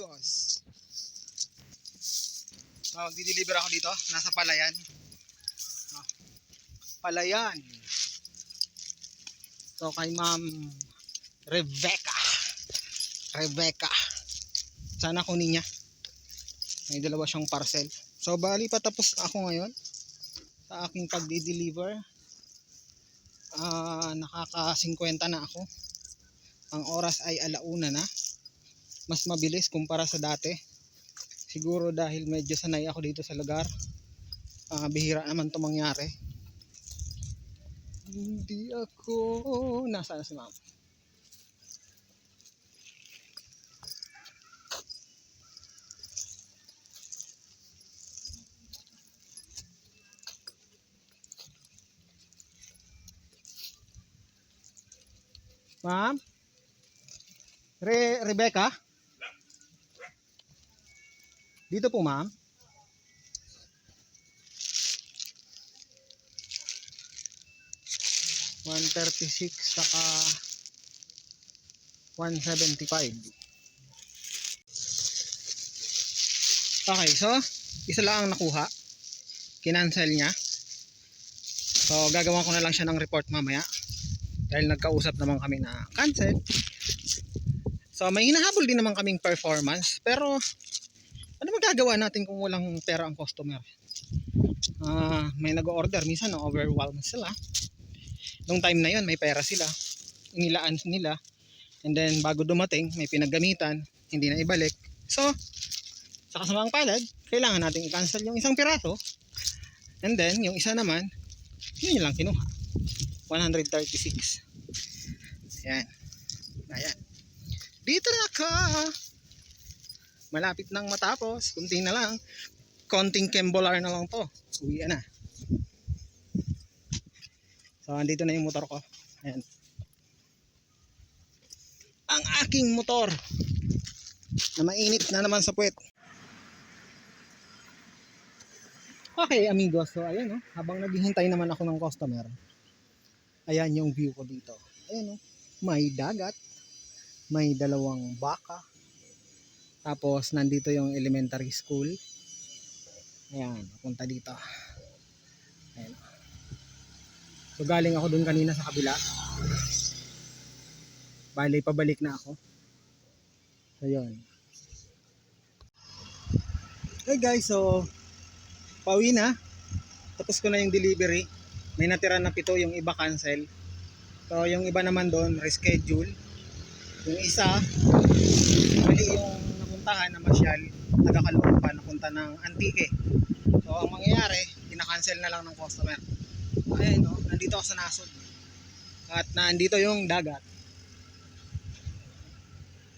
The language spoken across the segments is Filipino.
amigos. So, magdi-deliver ako dito. Nasa Palayan. Ah, Palayan. So, kay Ma'am Rebecca. Rebecca. Sana kunin niya. May dalawa siyang parcel. So, bali patapos ako ngayon sa aking pagdi-deliver. Ah, nakaka-50 na ako. Ang oras ay alauna na. Mas mabilis kumpara sa dati. Siguro dahil medyo sanay ako dito sa lugar. Ah, bihira naman to mangyari. Hindi ako... Nasaan na si ma'am? Ma'am? Re Rebecca? Dito po, ma'am. One thirty-six saka 175. Okay, so isa lang ang nakuha. Kinancel niya. So gagawan ko na lang siya ng report mamaya. Dahil nagkausap naman kami na cancel. So may hinahabol din naman kaming performance. Pero magagawa natin kung walang pera ang customer? Ah, may nag-order minsan no, overwhelmed sila. Nung time na yon may pera sila. Inilaan nila. And then bago dumating, may pinaggamitan, hindi na ibalik. So, sa kasamang palad, kailangan nating i-cancel yung isang piraso. And then, yung isa naman, yun lang kinuha. 136. Ayan. Ayan. Dito na ka. Malapit nang matapos. Kunti na lang. Konting kembolar na lang to. Uwi na. So, andito na yung motor ko. Ayan. Ang aking motor na mainit na naman sa puwet. Okay, amigos. So, ayan, oh, habang naghihintay naman ako ng customer, ayan yung view ko dito. Ayan, oh, may dagat, may dalawang baka, tapos, nandito yung elementary school. Ayan, punta dito. Ayan. So, galing ako dun kanina sa kabila. Bali, pabalik na ako. So, yun. Hey guys, so, pauwi na. Tapos ko na yung delivery. May natira na pito, yung iba cancel. So, yung iba naman doon, reschedule. Yung isa, yung napuntahan na masyal, taga-kaloob pa, napunta ng Antique. So, ang mangyayari, pinakancel na lang ng customer. Ayan, no? nandito ako sa Nasod. At nandito yung dagat.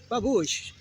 Babush!